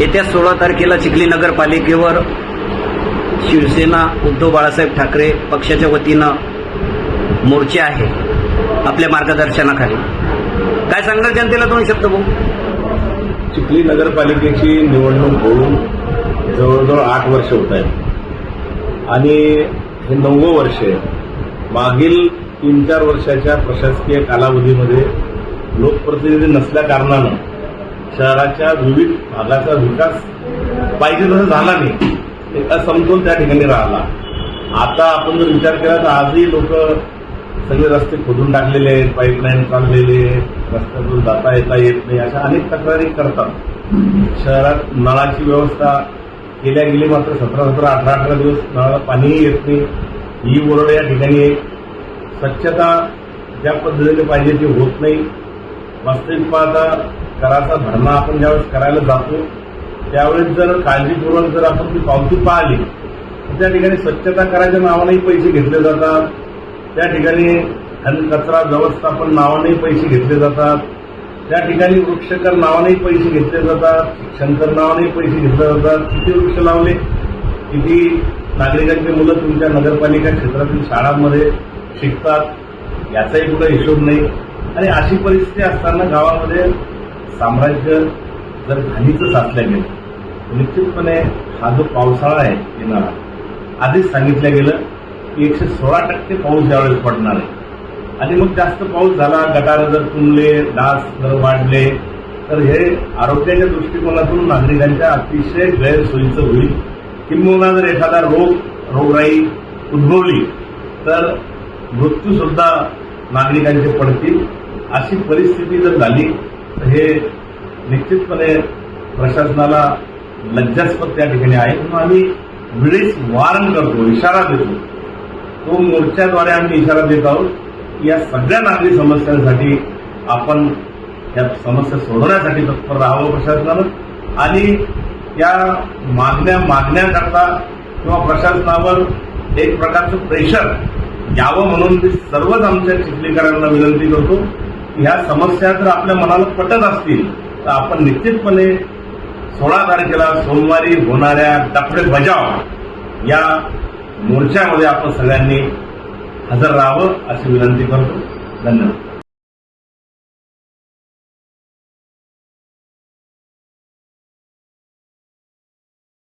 येत्या सोळा तारखेला चिखली नगरपालिकेवर शिवसेना उद्धव बाळासाहेब ठाकरे पक्षाच्या वतीनं मोर्चे आहे आपल्या मार्गदर्शनाखाली. काय सांगणार जनतेला दोन शब्द भाऊ चिखली नगरपालिकेची निवडणूक होऊन जवळजवळ आठ वर्ष होत आहेत. आणि हे नववं वर्ष आहे. मागील तीन चार वर्षाच्या प्रशासकीय कालावधीमध्ये लोकप्रतिनिधी नसल्या कारणानं शहराच्या विविध भागाचा विकास पाहिजे तसा झाला नाही. एक असमतोल त्या ठिकाणी राहिला. आता आपण जर विचार केला तर आजही लोक सगळे रस्ते खोदून टाकलेले आहेत पाईपलाईन चाललेले आहेत रस्त्यातून जाता येता येत नाही अशा अनेक तक्रारी करतात. शहरात नळाची व्यवस्था केल्या गेली मात्र सतरा सतरा अठरा अठरा दिवस नळाला पाणीही येत नाही. ही ओरड या ठिकाणी स्वच्छता ज्या पद्धतीने पाहिजे ती होत नाही. वास्तविक पाहता कराचा भरणा आपण ज्यावेळेस करायला जातो त्यावेळेस जर काळजीपूर्वक जर आपण ती पावती पाहिली तर त्या ठिकाणी स्वच्छता करायच्या नावानेही पैसे घेतले जातात. त्या ठिकाणी घन कचरा व्यवस्थापन नावानेही पैसे घेतले जातात. त्या ठिकाणी वृक्षकर नावानेही पैसे घेतले जातात. शिक्षणकर नावानेही पैसे घेतले जातात. किती वृक्ष लावले? किती नागरिकांची मुलं तुमच्या नगरपालिका क्षेत्रातील शाळांमध्ये शिकतात? याचाही कुठं हिशोब नाही. आणि अशी परिस्थिती असताना गावामध्ये साम्राज्य जर घाणीचं साचल्या गेलं निश्चितपणे हा जो पावसाळा आहे येणारा आधीच सांगितलं गेलं की एकशे सोळा टक्के पाऊस यावेळेस पडणार आहे. आणि मग जास्त पाऊस झाला गटार जर तुंबले डास जर वाढले तर हे आरोग्याच्या दृष्टिकोनातून नागरिकांच्या अतिशय गैरसोयीचं होईल. किंबहुना जर एखादा रोग रोगराई उद्भवली तर मृत्यूसुद्धा नागरिकांचे पडतील. अशी परिस्थिती जर झाली हे निश्चितपणे प्रशासनाला लज्जास्पद त्या ठिकाणी आहे. म्हणून आम्ही वेळीच वारण करतो इशारा देतो. तो मोर्चाद्वारे आम्ही इशारा देत आहोत की या सगळ्या नागरी समस्यांसाठी आपण या समस्या सोडवण्यासाठी तत्पर राहावं प्रशासनानं आणि या मागण्या मागण्याकरता किंवा प्रशासनावर एक प्रकारचं प्रेशर यावं म्हणून मी सर्वच आमच्या चिखलीकरांना विनंती करतो. ह्या समस्या जर आपल्या मनाला पटत असतील तर आपण निश्चितपणे सोळा तारखेला सोमवारी होणाऱ्या टपडे बजाव या मोर्चामध्ये आपण सगळ्यांनी हजर राहावं अशी विनंती करतो. धन्यवाद.